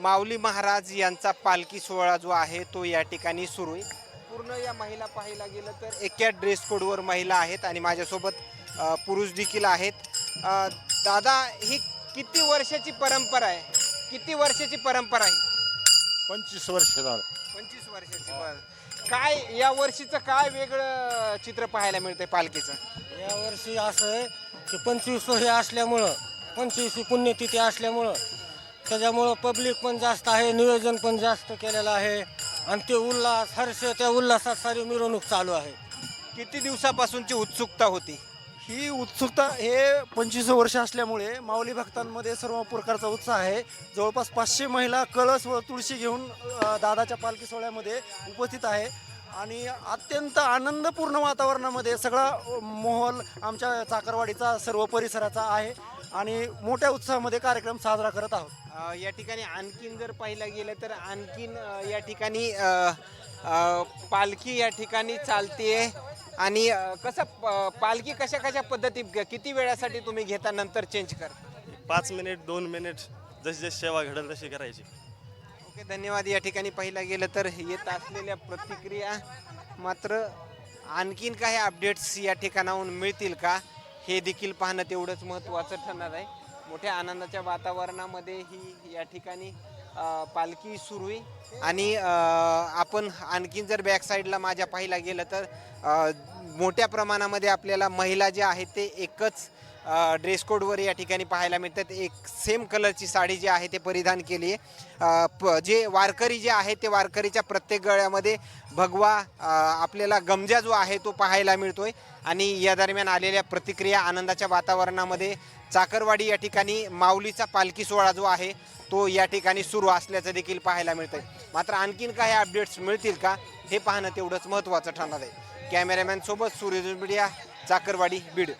माऊली महाराज यांचा पालखी सोहळा जो आहे तो या ठिकाणी सुरू आहे. पूर्ण या महिला पाहायला गेलं तर एका ड्रेस कोडवर महिला आहेत आणि माझ्यासोबत पुरुष देखील आहेत. दादा ही किती वर्षाची परंपरा आहे? किती वर्षाची परंपरा आहे? पंचवीस वर्ष झालं. पंचवीस वर्षाची बरं. काय या वर्षीचं काय वेगळं चित्र पाहायला मिळतंय पालखीचं? यावर्षी असं आहे की पंचवीस हे असल्यामुळं पंचवीस पुण्यतिथी असल्यामुळं त्याच्यामुळं पब्लिक पण जास्त आहे नियोजन पण जास्त केलेलं आहे. आणि ते उल्हास हर्ष त्या उल्हासात सारी मिरवणूक चालू आहे. किती दिवसापासूनची उत्सुकता होती? ही उत्सुकता हे पंचवीस वर्ष असल्यामुळे माऊली भक्तांमध्ये सर्व प्रकारचा उत्साह आहे. जवळपास पाचशे महिला कळस व तुळशी घेऊन अ, दादाच्या पालखी सोहळ्यामध्ये उपस्थित आहे. आणि अत्यंत आनंदपूर्ण वातावरणामध्ये सगळा माहोल आमच्या चाकरवाडीचा सर्व परिसराचा आहे आणि मोठ्या उत्साहामध्ये कार्यक्रम साजरा करत आहोत. अ, या ठिकाणी आणखीन जर पाहिलं गेलं तर आणखीन अ, या ठिकाणी अ, अ, पालखी या ठिकाणी चालते आणि अ, कसं प- पालखी कशा कशा पद्धती किती वेळासाठी तुम्ही घेता नंतर चेंज कर पाच मिनिट दोन मिनिट जशी जशी सेवा घडेल तशी करायची. ओके धन्यवाद. या ठिकाणी पाहिलं गेलं तर येत असलेल्या प्रतिक्रिया मात्र आणखीन काही अपडेट्स या ठिकाणाहून मिळतील का? हे देखील पाहणं तेवढंच महत्त्वाचं ठरणार आहे. मोठ्या आनंदाच्या वातावरणामध्ये ही या ठिकाणी पालखी सुरू आणि आपण आणखीन जर बॅक साईडला माझ्या पाहिला गेलं तर मोठ्या प्रमाणामध्ये आपल्याला महिला ज्या आहेत ते एकच ड्रेस कोडवर या ठिकाणी पाहायला मिळतात. एक सेम कलरची साडी जी आहे ते परिधान केली आहे. प जे वारकरी जे आहे ते वारकरीच्या प्रत्येक गळ्यामध्ये भगवा आपल्याला गमजा जो आहे तो पाहायला मिळतो आहे आणि या दरम्यान आलेल्या प्रतिक्रिया आनंदाच्या वातावरणामध्ये चाकरवाडी या ठिकाणी माऊलीचा पालखी सोहळा जो आहे तो या ठिकाणी सुरू असल्याचं देखील पाहायला मिळतंय. मात्र आणखीन काही अपडेट्स मिळतील का हे पाहणं तेवढंच महत्त्वाचं ठरणार आहे. कॅमेरामॅन सोबत सूर्य मीडिया चाकरवाडी बीड